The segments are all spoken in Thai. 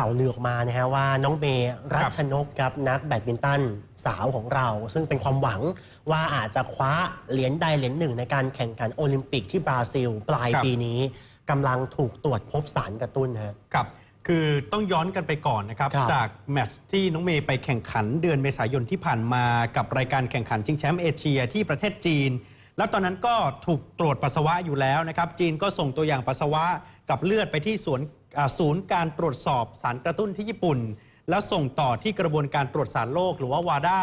ข่าวลือออกมานะฮะว่าน้องเมย์รัชนกครับนักแบดมินตันสาวของเรา ซึ่งเป็นความหวังว่าอาจจะคว้าเหรียญใดเหรียญหนึ่งในการแข่งขันโอลิมปิกที่บราซิล ปลายครับปีนี้กำลังถูกตรวจพบสารกระตุ้นฮะครับคือต้องย้อนกันไปก่อนนะครับครับจากแมตช์ที่น้องเมย์ไปแข่งขันเดือนเมษายนที่ผ่านมากับรายการแข่งขันชิงแชมป์เอเชียที่ประเทศจีน แล้วตอนนั้นก็ถูกตรวจปัสสาวะอยู่แล้วนะครับ จีนก็ส่งตัวอย่างปัสสาวะกับเลือดไปที่สวนอ่าศูนย์การตรวจสอบสารกระตุ้นที่ญี่ปุ่น แล้วส่งต่อที่กระบวนการตรวจสารโรคหรือว่าวาดา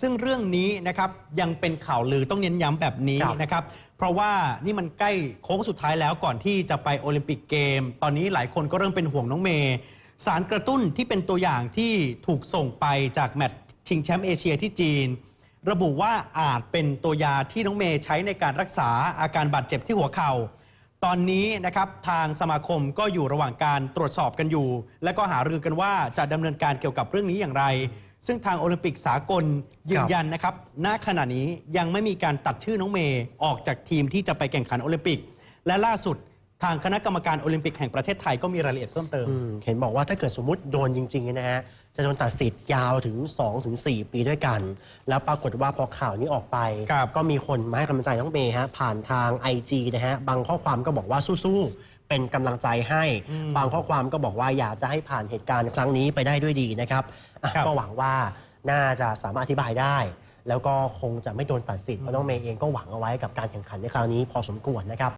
ซึ่งเรื่องนี้นะครับยังเป็นข่าวลือต้องเน้นย้ำแบบนี้ครับนะครับ เพราะว่านี่มันใกล้โค้งสุดท้ายแล้วก่อนที่จะไปโอลิมปิกเกม ตอนนี้หลายคนก็เริ่มเป็นห่วงน้องเมย์สารกระตุ้นที่เป็นตัวอย่างที่ถูกส่งไปจากแมตช์ชิงแชมป์เอเชียที่จีน ระบุว่าอาจเป็นตัวยาที่น้องเมย์ใช้ในการรักษาอาการบาดเจ็บที่หัวเข่า ตอนนี้นะครับทางสมาคมก็อยู่ระหว่างการตรวจสอบกันอยู่ และก็หารือกันว่าจะดำเนินการเกี่ยวกับเรื่องนี้อย่างไร ซึ่งทางโอลิมปิกสากลยืนยันนะครับ ณ ขณะนี้ยังไม่มีการตัดชื่อน้องเมย์ออกจากทีมที่จะไปแข่งขันโอลิมปิก และล่าสุด ทางคณะกรรมการโอลิมปิกแห่งประเทศไทยก็มีรายละเอียดเพิ่มเติม อืมเห็นบอกว่าถ้าเกิดสมมติโดนจริงๆนะฮะจะโดนตัดสิทธิ์ยาวถึง 2-4 ปีด้วยกัน แล้วปรากฏว่าพอข่าวนี้ออกไป ครับก็มีคนมาให้กำลังใจน้องเมย์ฮะผ่านทาง IG นะฮะบางข้อความก็บอกว่าสู้ๆ เป็นกำลังใจให้ อืมบางข้อความก็บอกว่าอยากจะให้ผ่านเหตุการณ์ครั้งนี้ไปได้ด้วยดีนะครับอะครับ ก็หวังว่าน่าจะสามารถอธิบายได้ แล้วก็คงจะไม่โดนตัดสิทธิ์เพราะน้องเมย์เองก็หวังเอาไว้กับการแข่งขันในคราวนี้พอสมควรนะครับ